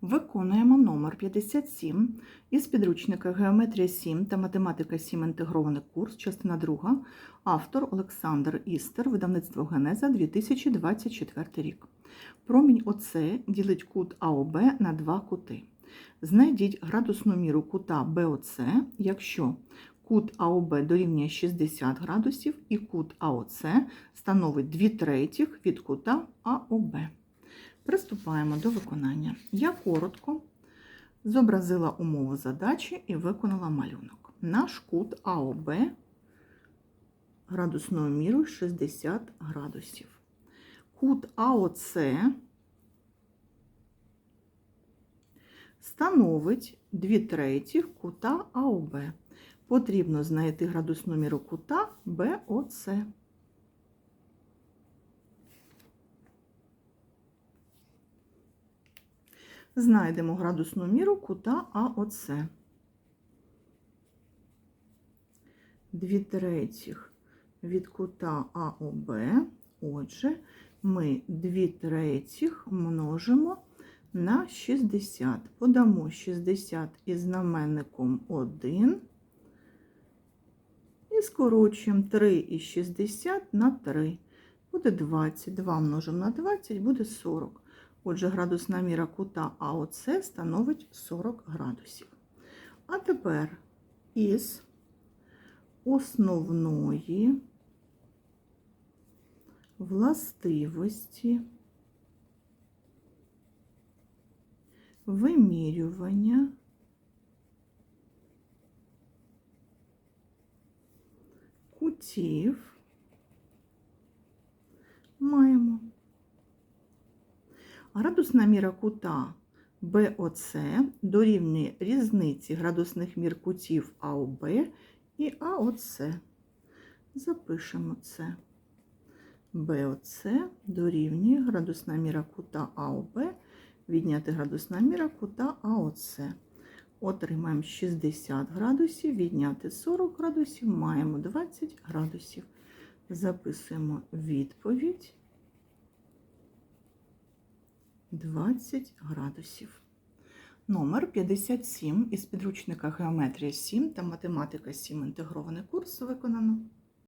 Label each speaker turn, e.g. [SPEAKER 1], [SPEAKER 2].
[SPEAKER 1] Виконуємо номер 57 із підручника Геометрія 7 та Математика 7 інтегрований курс, частина 2, автор Олександр Істер, видавництво Генеза 2024 рік. Промінь ОС ділить кут АОБ на два кути. Знайдіть градусну міру кута БОЦ, якщо кут АОБ дорівнює 60 градусів і кут АОЦ становить 2 третіх від кута АОБ. Приступаємо до виконання. Я коротко зобразила умову задачі і виконала малюнок. Наш кут АОБ градусною мірою 60 градусів. Кут АОЦ становить 2 третіх кута АОБ. Потрібно знайти градусну міру кута БОЦ. Знайдемо градусну міру кута АОЦ. 2 третіх від кута АОБ. Отже, ми 2 третіх множимо на 60. Подамо 60 із знаменником 1. І скорочуємо 3 із 60 на 3. Буде 20. 2 множимо на 20, буде 40. Отже, градусна міра кута АОЦ становить 40 градусів. А тепер із основної властивості вимірювання кутів маємо. Градусна міра кута БОЦ дорівнює різниці градусних мір кутів АОБ і АОЦ. Запишемо це. БОЦ дорівнює градусна міра кута АОБ, відняти градусна міра кута АОЦ. Отримаємо 60 градусів, відняти 40 градусів, маємо 20 градусів. Записуємо відповідь. 20 градусів. Номер 57 із підручника Геометрія 7 та Математика 7 інтегрований курс виконано.